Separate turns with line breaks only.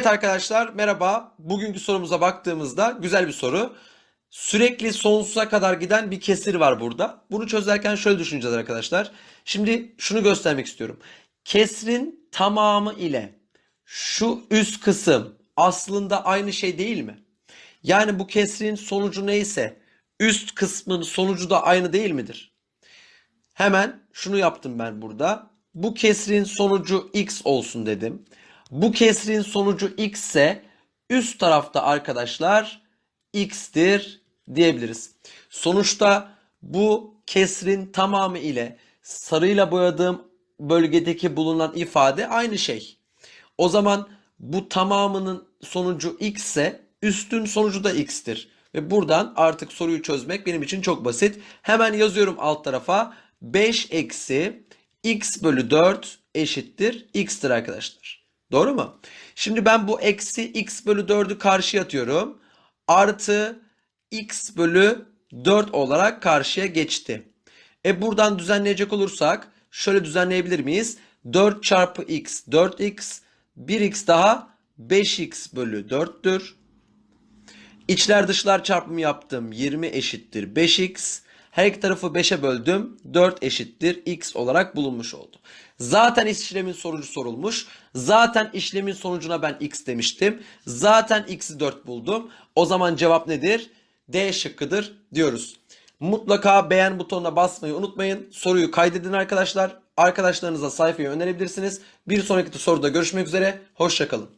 Evet arkadaşlar merhaba. Bugünkü sorumuza baktığımızda güzel bir soru. Sürekli sonsuza kadar giden bir kesir var burada. Bunu çözerken şöyle düşüneceğiz arkadaşlar. Şimdi şunu göstermek istiyorum. Kesrin tamamı ile şu üst kısım aslında aynı şey değil mi? Yani bu kesrin sonucu neyse üst kısmın sonucu da aynı değil midir? Hemen şunu yaptım ben burada. Bu kesrin sonucu x olsun dedim. Bu kesrin sonucu x ise üst tarafta arkadaşlar x'tir diyebiliriz. Sonuçta bu kesrin tamamı ile sarıyla boyadığım bölgedeki bulunan ifade aynı şey. O zaman bu tamamının sonucu x ise üstün sonucu da x'tir. Ve buradan artık soruyu çözmek benim için çok basit. Hemen yazıyorum alt tarafa. 5 eksi x bölü 4 eşittir x'tir arkadaşlar. Doğru mu? Şimdi ben bu eksi x bölü 4'ü karşıya atıyorum. Artı x bölü 4 olarak karşıya geçti. E buradan düzenleyecek olursak şöyle düzenleyebilir miyiz? 4 çarpı x 4x 1x daha 5x bölü 4'tür. İçler dışlar çarpımı yaptım. 20 eşittir 5x. Her iki tarafı 5'e böldüm. 4 eşittir x olarak bulunmuş oldu. Zaten işlemin sonucu sorulmuş. Zaten işlemin sonucuna ben x demiştim. Zaten x'i 4 buldum. O zaman cevap nedir? D şıkkıdır diyoruz. Mutlaka beğen butonuna basmayı unutmayın. Soruyu kaydedin arkadaşlar. Arkadaşlarınıza sayfayı önerebilirsiniz. Bir sonraki soruda görüşmek üzere. Hoşçakalın.